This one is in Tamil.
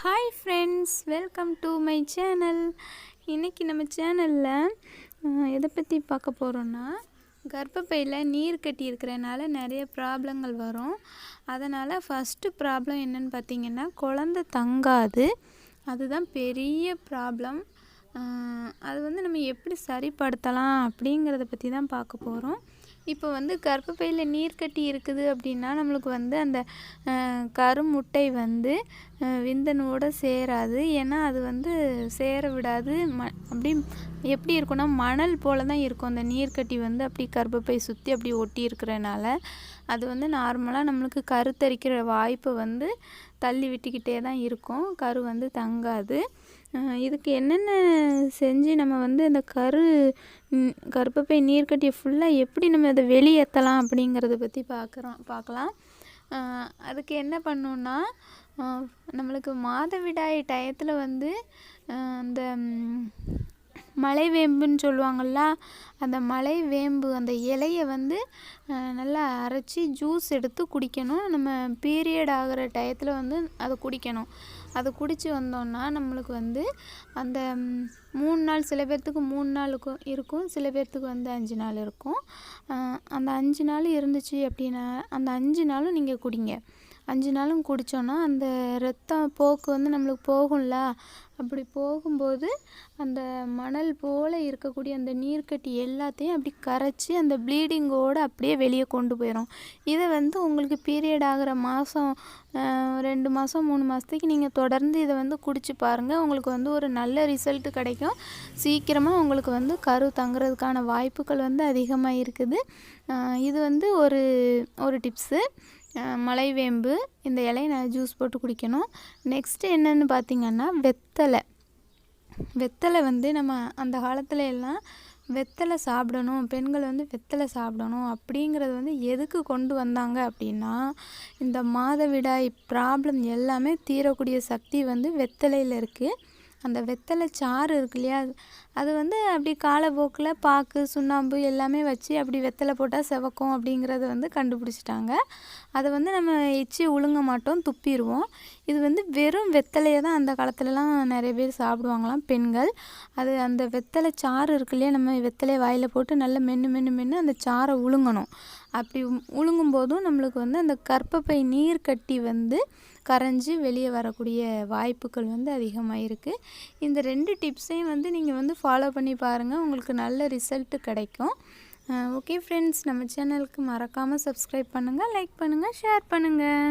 Hi friends welcome to my channel இன்றைக்கி நம்ம சேனலில் எதை பற்றி பார்க்க போகிறோன்னா கர்ப்பப்பையில் நீர் கட்டி இருக்கிறனால நிறைய ப்ராப்ளங்கள் வரும். அதனால் ஃபஸ்ட்டு ப்ராப்ளம் என்னன்னு பார்த்தீங்கன்னா குழந்த தங்காது. அதுதான் பெரிய ப்ராப்ளம் அது வந்து நம்ம எப்படி சரிப்படுத்தலாம் அப்படிங்கிறத பற்றி தான் பார்க்க போகிறோம் இப்போ வந்து கர்ப்பப்பையில் நீர் கட்டி இருக்குது அப்படின்னா நம்மளுக்கு வந்து அந்த கருமுட்டை வந்து விந்தனோட சேராது. ஏன்னா அது வந்து சேர விடாது. ம அப்படி எப்படி இருக்குன்னா மணல் போல் தான் இருக்கும். அந்த நீர்க்கட்டி வந்து அப்படி கர்ப்பப்பை சுற்றி அப்படி ஒட்டி இருக்கிறனால அது வந்து நார்மலாக நம்மளுக்கு கருத்தரிக்கிற வாய்ப்பை வந்து தள்ளி விட்டுக்கிட்டே தான் இருக்கும். கரு வந்து தங்காது. இதுக்கு என்னென்ன செஞ்சு நம்ம வந்து அந்த கரு கருப்பப்பை நீர்க்கட்டியை ஃபுல்லாக எப்படி நம்ம அதை வெளியேற்றலாம் அப்படிங்கிறத பற்றி பார்க்குறோம் பார்க்கலாம் அதுக்கு என்ன பண்ணணுன்னா நம்மளுக்கு மாதவிடாய் டயத்தில் வந்து அந்த மலை வேம்புன்னு சொல்லுவாங்கள்ல அந்த மலை வேம்பு அந்த இலையை வந்து நல்லா அரைச்சி ஜூஸ் எடுத்து குடிக்கணும். நம்ம பீரியட் ஆகிற டயத்தில் வந்து அதை குடிக்கணும். அதை குடித்து வந்தோன்னா நம்மளுக்கு வந்து அந்த மூணு நாள் சில பேர்த்துக்கு மூணு நாளுக்கும் இருக்கும். சில பேர்த்துக்கு வந்து அஞ்சு நாள் இருக்கும். அந்த அஞ்சு நாள் இருந்துச்சு அப்படின்னா அந்த அஞ்சு நாளும் நீங்கள் குடிங்க. அஞ்சு நாளும் குடித்தோன்னா அந்த ரத்தம் போக்கு வந்து நம்மளுக்கு போகும்ல? அப்படி போகும்போது அந்த மணல் போல் இருக்கக்கூடிய அந்த நீர்க்கட்டி எல்லாத்தையும் அப்படி கரைச்சி அந்த ப்ளீடிங்கோடு அப்படியே வெளியே கொண்டு போயிடும் இதை வந்து உங்களுக்கு பீரியட் ஆகிற மாதம் ரெண்டு மாதம் மூணு மாதத்துக்கு நீங்கள் தொடர்ந்து இதை வந்து குடிச்சு பாருங்கள் உங்களுக்கு வந்து ஒரு நல்ல ரிசல்ட்டு கிடைக்கும். சீக்கிரமாக உங்களுக்கு வந்து கரு தங்குறதுக்கான வாய்ப்புகள் வந்து அதிகமாக இருக்குது இது வந்து ஒரு ஒரு டிப்ஸு மலைவேம்பு இந்த இலையை நான் ஜூஸ் போட்டு குடிக்கணும். நெக்ஸ்ட்டு என்னென்னு பார்த்திங்கன்னா வெத்தலை. வெத்தலை வந்து நம்ம அந்த காலத்துல எல்லாம் வெத்தலை சாப்பிடணும் பெண்கள் வந்து வெத்தலை சாப்பிடணும் அப்படிங்கிறது வந்து எதுக்கு கொண்டு வந்தாங்க அப்படின்னா இந்த மாதவிடாய் ப்ராப்ளம் எல்லாமே தீரக்கூடிய சக்தி வந்து வெத்தலையில் இருக்குது அந்த வெத்தலை சாறு இருக்கு இல்லையா அது வந்து அப்படி காலப்போக்கில் பாக்கு சுண்ணாம்பு எல்லாமே வச்சு அப்படி வெத்தலை போட்டால் செவக்கும் அப்படிங்கிறத வந்து கண்டுபிடிச்சிட்டாங்க. அதை வந்து நம்ம எச்சி உழுங்க மாட்டோம் துப்பிடுவோம். இது வந்து வெறும் வெத்தலையை தான் அந்த காலத்துலலாம் நிறைய பேர் சாப்பிடுவாங்களாம் பெண்கள். அது அந்த வெத்தலை சாறு இருக்கு இல்லையா நம்ம வெத்தலையை வாயில் போட்டு நல்லா மென்று மென்று மென்று அந்த சாறை உழுங்கணும் அப்படி உழுங்கும் போதும் நம்மளுக்கு வந்து அந்த கற்பப்பை நீர் கட்டி வந்து கரைஞ்சி வெளியே வரக்கூடிய வாய்ப்புகள் வந்து அதிகமாக இருக்குது இந்த ரெண்டு டிப்ஸையும் வந்து நீங்கள் வந்து ஃபாலோ பண்ணி பாருங்கள் உங்களுக்கு நல்ல ரிசல்ட்டு கிடைக்கும். ஓகே ஃப்ரெண்ட்ஸ் நம்ம சேனலுக்கு மறக்காமல் சப்ஸ்கிரைப் பண்ணுங்கள் லைக் பண்ணுங்கள் ஷேர் பண்ணுங்கள்